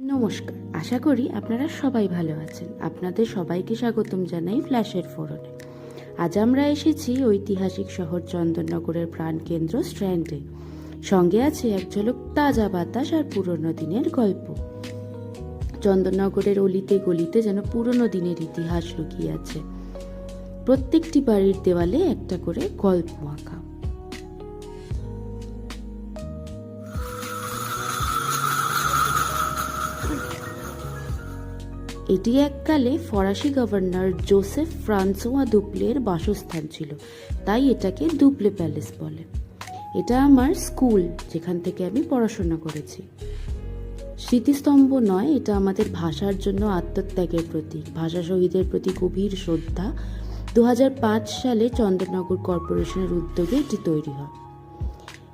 নমস্কার। আশা করি আপনারা সবাই ভালো আছেন। আপনাদের সবাইকে স্বাগতম জানাই ফ্ল্যাশের ফোরনে। আজ আমরা এসেছি ঐতিহাসিক শহর চন্দননগরের প্রাণকেন্দ্র স্ট্র্যান্ডে। সঙ্গে আছে এক ঝলক তাজা বাতাস আর পুরনো দিনের গল্প। চন্দননগরের অলিতে গলিতে যেন পুরনো দিনের ইতিহাস লুকিয়ে আছে। প্রত্যেকটি বাড়ির দেওয়ালে একটা করে গল্প এটি এককালে ফরাসি গভর্নর জোসেফ ফ্রান্সোয়া দুপ্লের বাসস্থান ছিল, তাই এটাকে দুপ্লে প্যালেস বলে। এটা আমার স্কুল, যেখান থেকে আমি পড়াশোনা করেছি। স্মৃতিস্তম্ভ নয়, এটা আমাদের ভাষার জন্য আত্মত্যাগের প্রতীক। ভাষা শহীদের প্রতি গভীর শ্রদ্ধা। দু হাজার পাঁচ সালে চন্দ্রনগর কর্পোরেশনের উদ্যোগে এটি তৈরি হয়।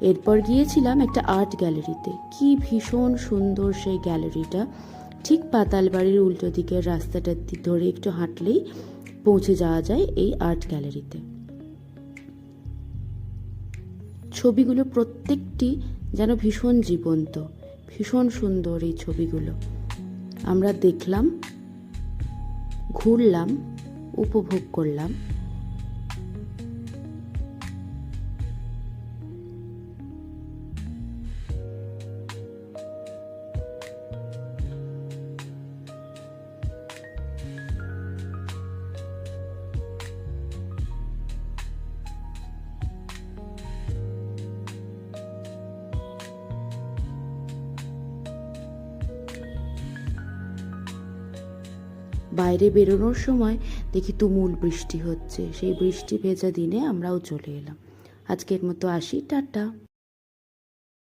এরপর গিয়েছিলাম একটা আর্ট গ্যালারিতে। কি ভীষণ সুন্দর সেই গ্যালারিটা। ঠিক পাতাল বাড়ির উল্টো দিকের রাস্তাটা ধরে একটু হাঁটলেই পৌঁছে যাওয়া যায় এই আর্ট গ্যালারিতে। ছবিগুলো প্রত্যেকটি যেন ভীষণ জীবন্ত, ভীষণ সুন্দর এই ছবিগুলো। আমরা দেখলাম, ঘুরলাম, উপভোগ করলাম। বাইরে বেরোনোর সময় দেখি তুমুল বৃষ্টি হচ্ছে। সেই বৃষ্টি ভেজা দিনে আমরাও চলে এলাম। আজকের মতো আসি। টাটা।